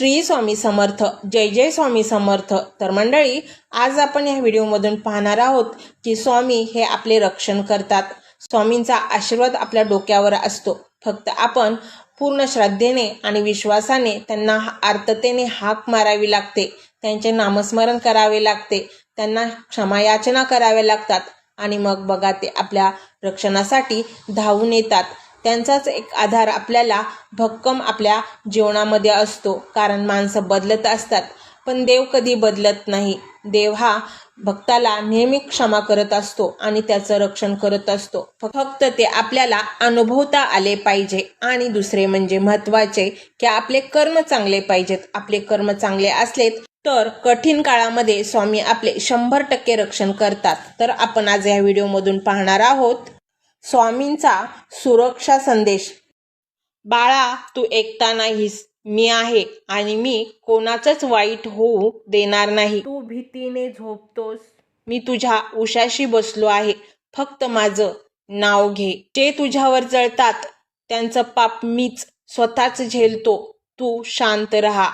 श्री स्वामी समर्थ जय जय स्वामी समर्थ. तर मंडळी आज आपण या व्हिडिओमधून पाहणार आहोत की स्वामी हे आपले रक्षण करतात. स्वामींचा आशीर्वाद आपल्या डोक्यावर असतो. फक्त आपण पूर्ण श्रद्धेने आणि विश्वासाने त्यांना आर्ततेने हाक मारावी लागते. त्यांचे नामस्मरण करावे लागते. त्यांना क्षमायाचना कराव्या लागतात. आणि मग बघा ते आपल्या रक्षणासाठी धावून येतात. त्यांचाच एक आधार आपल्याला भक्कम आपल्या जीवनामध्ये असतो. कारण माणसं बदलत असतात. पण देव कधी बदलत नाही. देव हा भक्ताला नेहमी क्षमा करत असतो आणि त्याचं रक्षण करत असतो. फक्त ते आपल्याला अनुभवता आले पाहिजे. आणि दुसरे म्हणजे महत्त्वाचे की आपले कर्म चांगले पाहिजेत. आपले कर्म चांगले असलेत तर कठीण काळामध्ये स्वामी आपले शंभर टक्के रक्षण करतात. तर आपण आज या व्हिडिओमधून पाहणार आहोत. स्वामींचा सुरक्षा संदेश. बाळा तू एकटा नाहीस. मी आहे आणि मी कोणाचंच वाईट होऊ देणार नाही. तू भीतीने झोपतोस. मी तुझ्या उशाशी बसलो आहे. फक्त माझं नाव घे. जे तुझ्यावर जळतात त्यांचं पाप मीच स्वतःच झेलतो. तू शांत राहा.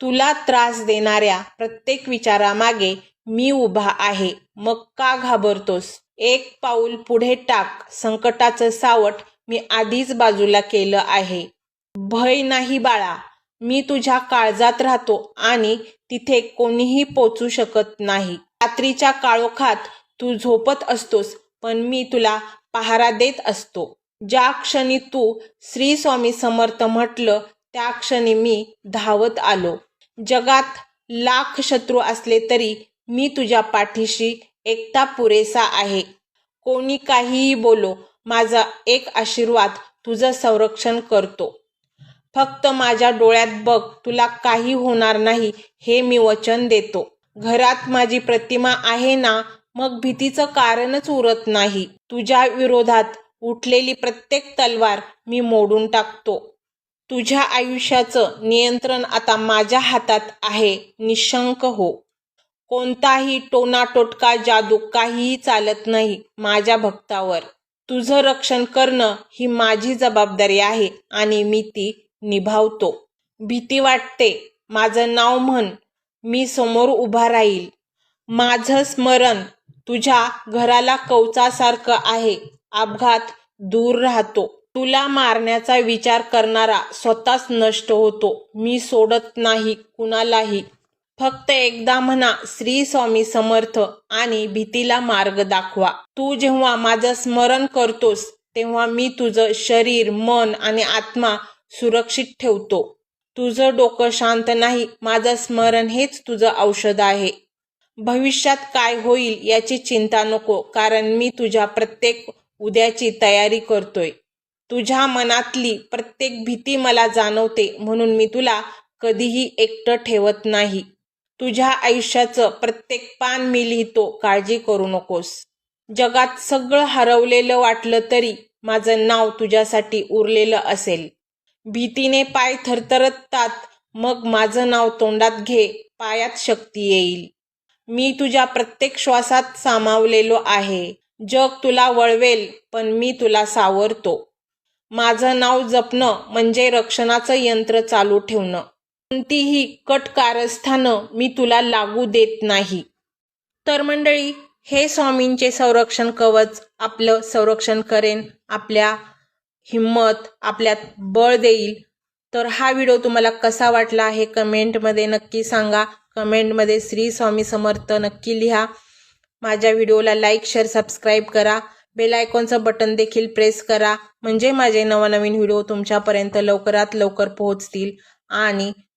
तुला त्रास देणाऱ्या प्रत्येक विचारामागे मी उभा आहे. मग का घाबरतोस? एक पाऊल पुढे टाक संकटाचं सावट मी आधीच बाजूला केलं आहे. भय नाही बाळा मी तुझ्या काळजात राहतो आणि तिथे कोणीही पोचू शकत नाही. रात्रीच्या काळोखात तू झोपत असतोस पण मी तुला पहारा देत असतो. ज्या क्षणी तू श्री स्वामी समर्थ म्हटलं त्या क्षणी मी धावत आलो. जगात लाख शत्रू असले तरी मी तुझ्या पाठीशी एकटा पुरेसा आहे. कोणी काहीही बोलो माझा एक आशीर्वाद तुझं संरक्षण करतो. फक्त माझ्या डोळ्यात बघ तुला काही होणार नाही हे मी वचन देतो. घरात माझी प्रतिमा आहे ना मग भीतीचं कारणच उरत नाही. तुझ्या विरोधात उठलेली प्रत्येक तलवार मी मोडून टाकतो. तुझ्या आयुष्याचं नियंत्रण आता माझ्या हातात आहे निशंक हो. कोणताही टोना टोटका जादू काहीही चालत नाही माझ्या भक्तावर. तुझं रक्षण करणं ही माझी जबाबदारी आहे आणि मी ती निभावतो. भीती वाटते माझं नाव म्हण मी समोर उभा राहील. माझं स्मरण तुझ्या घराला कवचासारखं आहे अपघात दूर राहतो. तुला मारण्याचा विचार करणारा स्वतःच नष्ट होतो. मी सोडत नाही कुणालाही. फक्त एकदा म्हणा श्री स्वामी समर्थ आणि भीतीला मार्ग दाखवा. तू जेव्हा माझं स्मरण करतोस तेव्हा मी तुझं शरीर मन आणि आत्मा सुरक्षित ठेवतो. तुझं डोकं शांत नाही माझं स्मरण हेच तुझं औषध आहे. भविष्यात काय होईल याची चिंता नको कारण मी तुझ्या प्रत्येक उद्याची तयारी करतोय. तुझ्या मनातली प्रत्येक भीती मला जाणवते म्हणून मी तुला कधीही एकटं ठेवत नाही. तुझ्या आयुष्याचं प्रत्येक पान मी लिहितो काळजी करू नकोस. जगात सगळं हरवलेलं वाटलं तरी माझं नाव तुझ्यासाठी उरलेलं असेल. भीतीने पाय थरथरतात मग माझं नाव तोंडात घे पायात शक्ती येईल. मी तुझ्या प्रत्येक श्वासात सामावलेलो आहे. जग तुला वळवेल पण मी तुला सावरतो. माझं नाव जपणं म्हणजे रक्षणाचं यंत्र चालू ठेवणं. कोणतीही कट कारस्थानं मी तुला लागू देत नाही. तर मंडळी हे स्वामींचे संरक्षण कवच आपलं संरक्षण करेन आपल्या हिम्मत आपल्यात बळ देईल. तर हा व्हिडिओ तुम्हाला कसा वाटला आहे कमेंटमध्ये नक्की सांगा. कमेंटमध्ये श्री स्वामी समर्थ नक्की लिहा. माझ्या व्हिडिओला लाईक शेअर सबस्क्राईब करा. बेल आयकॉनचं बटन देखील प्रेस करा. म्हणजे माझे नवनवीन व्हिडिओ तुमच्यापर्यंत लवकरात लवकर पोहोचतील. आणि